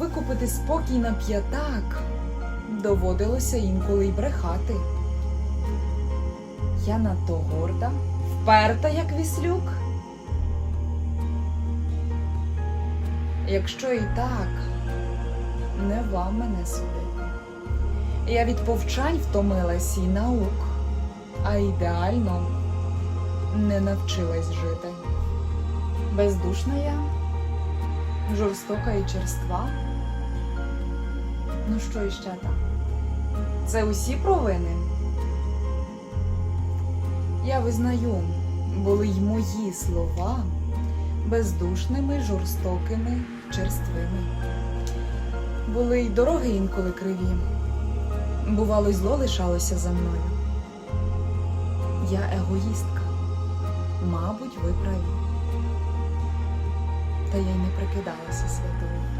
викупити спокій на п'ятак, доводилося інколи й брехати. Я надто горда, вперта, як віслюк. Якщо і так, не вам мене судити. Я від повчань втомилась і наук, а ідеально не навчилась жити. Бездушна я, жорстока і черства. Ну що іще там? Це усі провини? Я визнаю, були й мої слова бездушними, жорстокими, черствими. Були й дороги інколи криві. Бувало, й зло лишалося за мною. Я егоїстка. Мабуть, ви праві. Та я й не прикидалася святою.